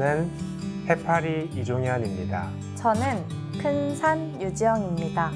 저는 해파리 이종현입니다. 저는 큰 산 유지영입니다.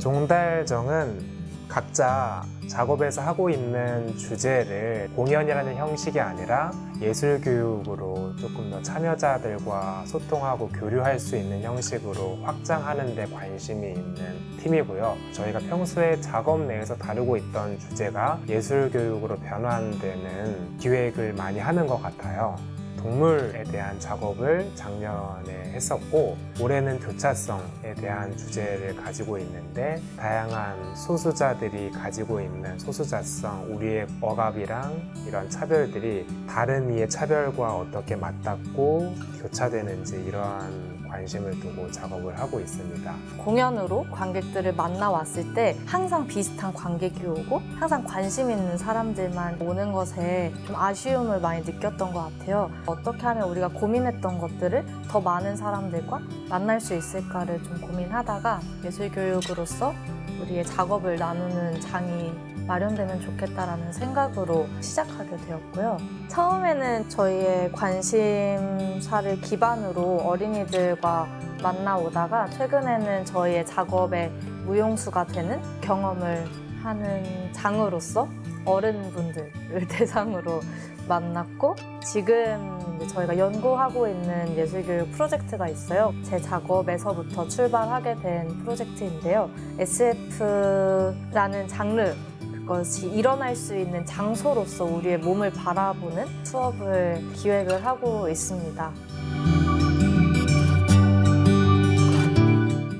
종달정은 각자 작업에서 하고 있는 주제를 공연이라는 형식이 아니라 예술 교육으로 조금 더 참여자들과 소통하고 교류할 수 있는 형식으로 확장하는 데 관심이 있는 팀이고요. 저희가 평소에 작업 내에서 다루고 있던 주제가 예술 교육으로 변환되는 기획을 많이 하는 것 같아요. 동물에 대한 작업을 작년에 했었고 올해는 교차성에 대한 주제를 가지고 있는데 다양한 소수자들이 가지고 있는 소수자성 우리의 억압이랑 이런 차별들이 다른 이의 차별과 어떻게 맞닿고 교차되는지 이러한 관심을 두고 작업을 하고 있습니다. 공연으로 관객들을 만나왔을 때 항상 비슷한 관객이 오고 항상 관심 있는 사람들만 오는 것에 좀 아쉬움을 많이 느꼈던 것 같아요. 어떻게 하면 우리가 고민했던 것들을 더 많은 사람들과 만날 수 있을까를 좀 고민하다가 예술 교육으로서 우리의 작업을 나누는 장이 마련되면 좋겠다라는 생각으로 시작하게 되었고요. 처음에는 저희의 관심사를 기반으로 어린이들과 만나오다가 최근에는 저희의 작업의 무용수가 되는 경험을 하는 장으로서 어른분들을 대상으로 만났고 지금 저희가 연구하고 있는 예술교육 프로젝트가 있어요. 제 작업에서부터 출발하게 된 프로젝트인데요. SF라는 장르 그것이 일어날 수 있는 장소로서 우리의 몸을 바라보는 수업을 기획을 하고 있습니다.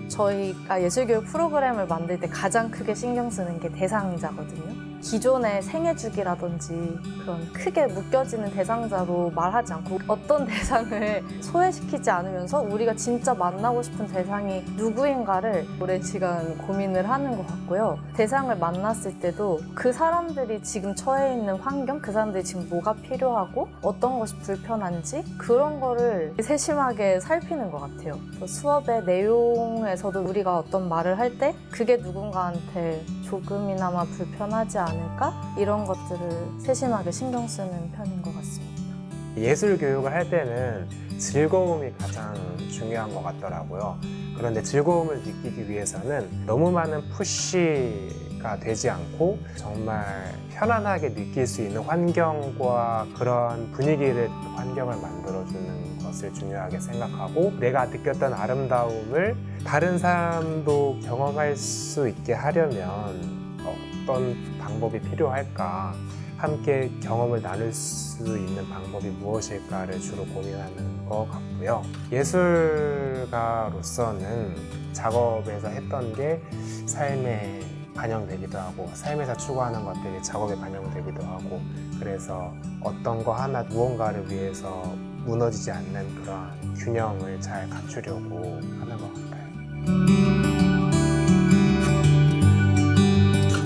저희가 예술교육 프로그램을 만들 때 가장 크게 신경 쓰는 게 대상자거든요. 기존의 생애주기라든지 그런 크게 묶여지는 대상자로 말하지 않고 어떤 대상을 소외시키지 않으면서 우리가 진짜 만나고 싶은 대상이 누구인가를 오랜 시간 고민을 하는 것 같고요. 대상을 만났을 때도 그 사람들이 지금 처해 있는 환경, 그 사람들이 지금 뭐가 필요하고 어떤 것이 불편한지 그런 거를 세심하게 살피는 것 같아요. 수업의 내용에서도 우리가 어떤 말을 할 때 그게 누군가한테 조금이나마 불편하지 않을까? 이런 것들을 세심하게 신경 쓰는 편인 것 같습니다. 예술 교육을 할 때는 즐거움이 가장 중요한 것 같더라고요. 그런데 즐거움을 느끼기 위해서는 너무 많은 푸시가 되지 않고 정말 편안하게 느낄 수 있는 환경과 그런 분위기를 환경을 만들어주는 것을 중요하게 생각하고 내가 느꼈던 아름다움을 다른 사람도 경험할 수 있게 하려면 어떤 방법이 필요할까 함께 경험을 나눌 수 있는 방법이 무엇일까를 주로 고민하는 것 같고요. 예술가로서는 작업에서 했던 게 삶에 반영되기도 하고 삶에서 추구하는 것들이 작업에 반영되기도 하고 그래서 어떤 거 하나 무언가를 위해서 무너지지 않는 그런 균형을 잘 갖추려고 하는 것 같아요.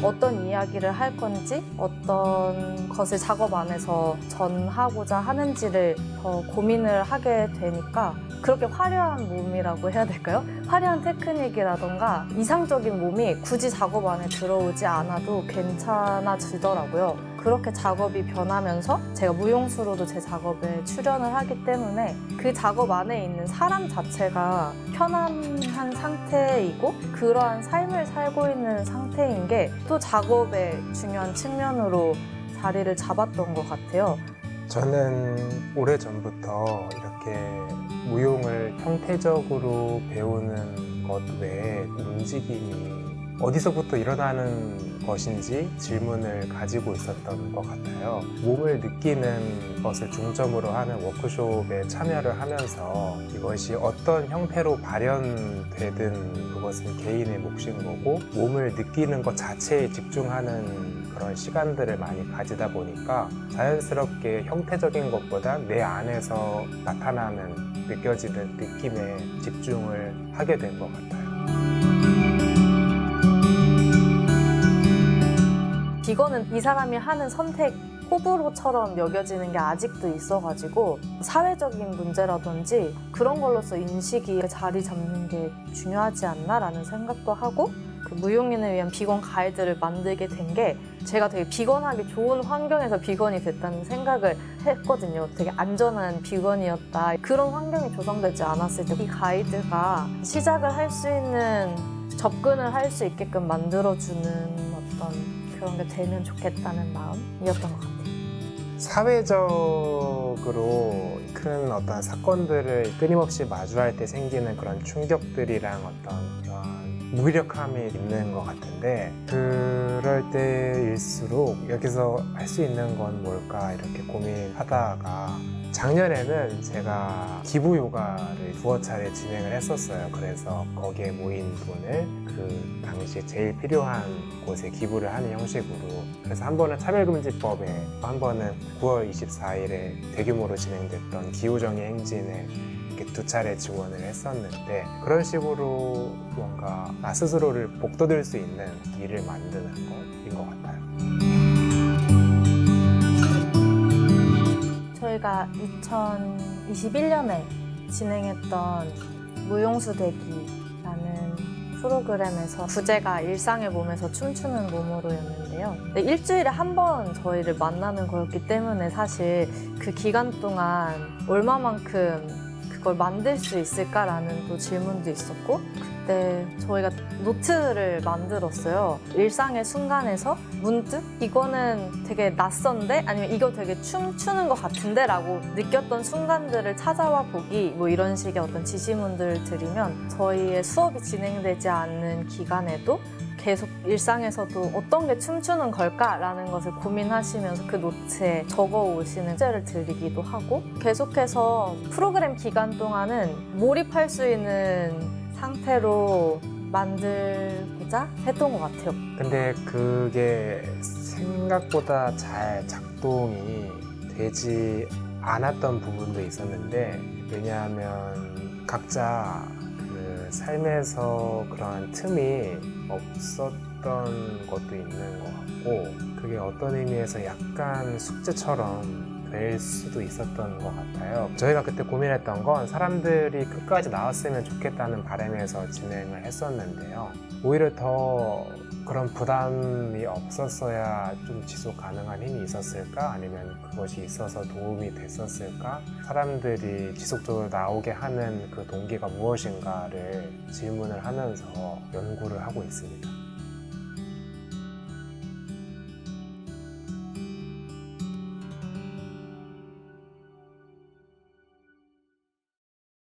어떤 이야기를 할 건지, 어떤 것을 작업 안에서 전하고자 하는지를 더 고민을 하게 되니까 그렇게 화려한 몸이라고 해야 될까요? 화려한 테크닉이라던가 이상적인 몸이 굳이 작업 안에 들어오지 않아도 괜찮아지더라고요. 그렇게 작업이 변하면서 제가 무용수로도 제 작업에 출연을 하기 때문에 그 작업 안에 있는 사람 자체가 편안한 상태이고 그러한 삶을 살고 있는 상태인 게 또 작업의 중요한 측면으로 자리를 잡았던 것 같아요. 저는 오래전부터 이렇게 무용을 형태적으로 배우는 것 외에 움직임이 어디서부터 일어나는 것인지 질문을 가지고 있었던 것 같아요. 몸을 느끼는 것을 중점으로 하는 워크숍에 참여를 하면서 이것이 어떤 형태로 발현되든 그것은 개인의 몫인 거고 몸을 느끼는 것 자체에 집중하는 그런 시간들을 많이 가지다 보니까 자연스럽게 형태적인 것보다 내 안에서 나타나는 느껴지는 느낌에 집중을 하게 된 것 같아요. 이거는 이 사람이 하는 선택 호불호처럼 여겨지는 게 아직도 있어가지고 사회적인 문제라든지 그런 걸로서 인식이 자리 잡는 게 중요하지 않나라는 생각도 하고 그 무용인을 위한 비건 가이드를 만들게 된 게 제가 되게 비건하기 좋은 환경에서 비건이 됐다는 생각을 했거든요. 되게 안전한 비건이었다. 그런 환경이 조성되지 않았을 때 이 가이드가 시작을 할 수 있는 접근을 할 수 있게끔 만들어주는 어떤 그런 게 되면 좋겠다는 마음이었던 것 같아요. 사회적으로 큰 어떤 사건들을 끊임없이 마주할 때 생기는 그런 충격들이랑 어떤 그런 무기력함이 있는 것 같은데 그럴 때일수록 여기서 할 수 있는 건 뭘까 이렇게 고민하다가 작년에는 제가 기부 요가를 두어 차례 진행을 했었어요. 그래서 거기에 모인 돈을 그 당시 제일 필요한 곳에 기부를 하는 형식으로 그래서 한 번은 차별금지법에 한 번은 9월 24일에 대규모로 진행됐던 기후정의 행진에 이렇게 두 차례 지원을 했었는데 그런 식으로 뭔가 나 스스로를 복돋을 수 있는 일을 만드는 것인 것 같아요. 저희가 2021년에 진행했던 무용수대기라는 프로그램에서 부제가 일상의 몸에서 춤추는 몸으로였는데요. 네, 일주일에 한 번 저희를 만나는 거였기 때문에 사실 그 기간 동안 얼마만큼 그걸 만들 수 있을까라는 또 질문도 있었고 그때 저희가 노트를 만들었어요. 일상의 순간에서 문득 이거는 되게 낯선데 아니면 이거 되게 춤추는 것 같은데 라고 느꼈던 순간들을 찾아와 보기 뭐 이런 식의 어떤 지시문들을 드리면 저희의 수업이 진행되지 않는 기간에도 계속 일상에서도 어떤 게 춤추는 걸까라는 것을 고민하시면서 그 노트에 적어 오시는 숙제를 드리기도 하고 계속해서 프로그램 기간 동안은 몰입할 수 있는 상태로 만들고자 했던 것 같아요. 근데 그게 생각보다 잘 작동이 되지 않았던 부분도 있었는데 왜냐하면 각자 그 삶에서 그런 틈이 없었던 것도 있는 것 같고 그게 어떤 의미에서 약간 숙제처럼 될 수도 있었던 것 같아요. 저희가 그때 고민했던 건 사람들이 끝까지 나왔으면 좋겠다는 바람에서 진행을 했었는데요. 오히려 더 그런 부담이 없었어야 좀 지속 가능한 힘이 있었을까? 아니면 그것이 있어서 도움이 됐었을까? 사람들이 지속적으로 나오게 하는 그 동기가 무엇인가를 질문을 하면서 연구를 하고 있습니다.